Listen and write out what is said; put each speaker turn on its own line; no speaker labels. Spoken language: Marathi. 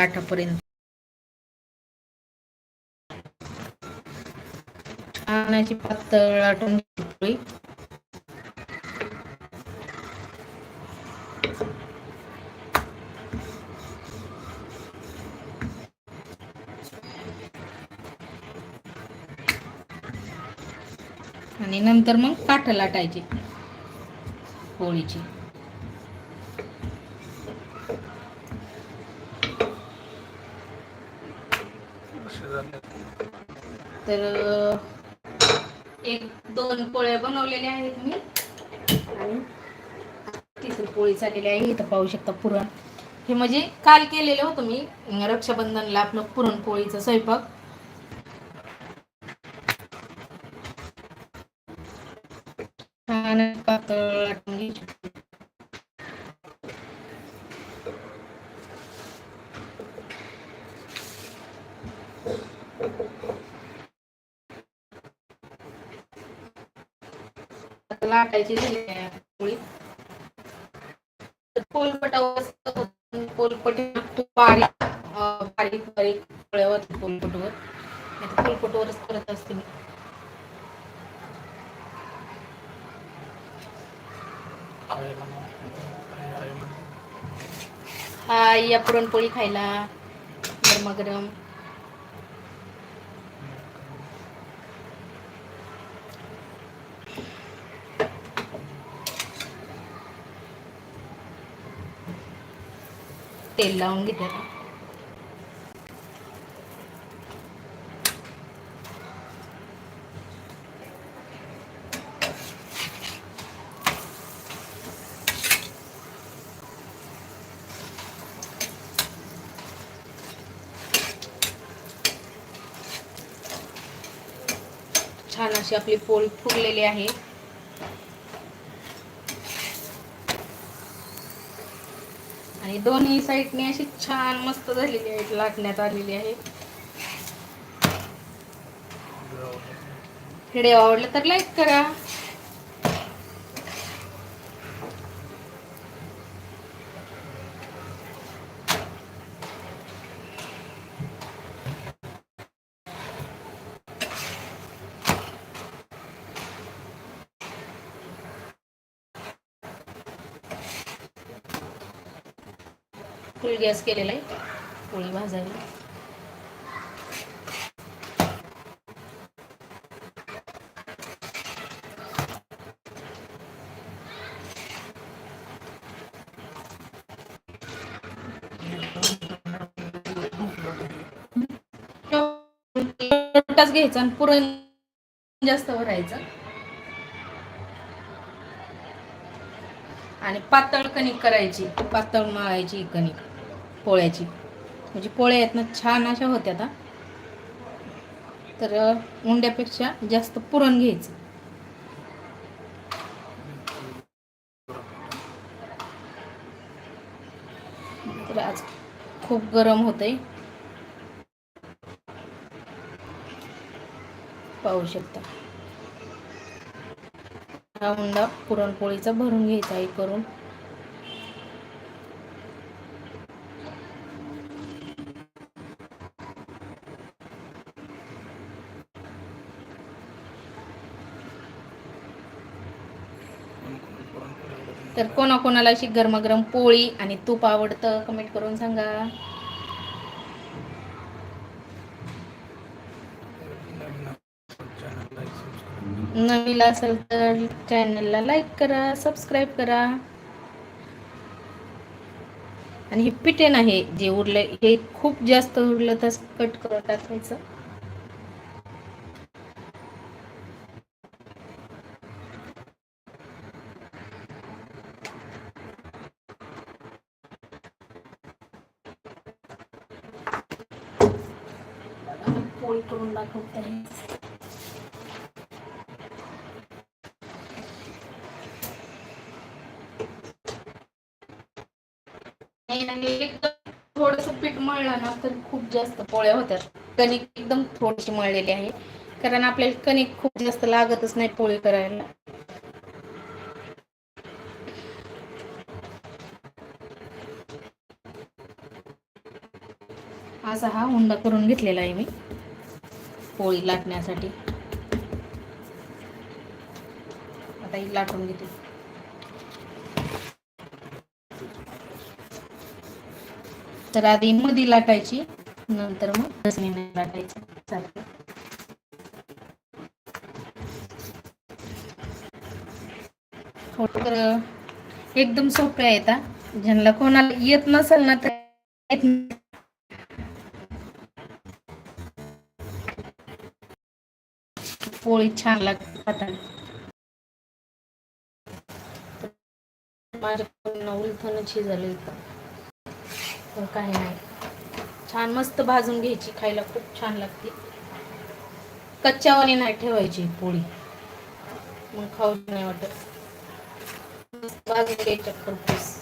काठापर्यंत. आणायची पातळ लाटून घेतली पोळी आणि नंतर मग काठ लाटायची. पोळीची तर एक दोन पोळ्या बनवलेल्या आहेत मी. आणि तिसरी पोळी झालेली आहे. इथं पाहू शकता पुरण. हे म्हणजे काल केलेलं होतं मी. रक्षाबंधनला आपलं पुरणपोळीचा स्वयंपाक. छान पातळ लाटायची दिली पोलपटावर पोलपटी बारीक बारीक बारीक पोळ्यावर पोलपटवर. पोलपटवरच करत असते मी. हा या पुरणपोळी खायला. गरमागरम. तेल लावून घेते छान अशी आपली पोळी फुगलेली आहे. आणि दोन्ही साईडने अशी छान मस्त झालेली आहे लाटण्यात आलेली आहे. व्हिडिओ आवडला तर लाईक करा. फुल गॅस केलेला आहे. पोळी भाजायला. घ्यायचा आणि पुरण जास्त भरायचं. आणि पातळ कणिक करायची. पातळ मळायची कणिक. पोळ्याची. म्हणजे पोळ्या आहेत ना छान अशा होत्या आता. तर उंड्यापेक्षा जास्त पुरण घ्यायचं. तर आज खूप गरम होतंय. पाहू शकता. हा उंडा पुरणपोळीचा भरून घ्यायचा आहे करून. तर कोणाकोणाला अशी गरमागरम पोळी आणि तूप आवडतं कमेंट करून सांगा. नवीन असेल तर चॅनलला लाईक करा सबस्क्राईब करा. आणि हे पिटेन आहे जे उरलं हे खूप जास्त उरलं तर कट करून टाकायचं. पोळी करून दाखवते थोडस पीठ मळलं ना तर खूप जास्त पोळ्या होत्यात. कणिक एकदम थोडीशी मळलेली आहे. कारण आपल्याला कणिक खूप जास्त लागतच नाही पोळी करायला. असा हा हुंडा करून घेतलेला आहे मी. पोळी लाटण्यासाठी. आता ही लाटून घेते. तर आधी मधी लाटायची नंतर मग दसमीने लाटायची चालते तर एकदम सोपे आहेत ज्यांना कोणाला येत नसेल ना तर पोळी छान लागते खाताना माझ्या उलथनच झालं तर काही नाही. छान मस्त भाजून घ्यायची खायला खूप छान लागते. कच्च्यावानी नाही ठेवायची पोळी. मग खाऊ नाही वाटत. भाजून घ्यायच्या खरपूस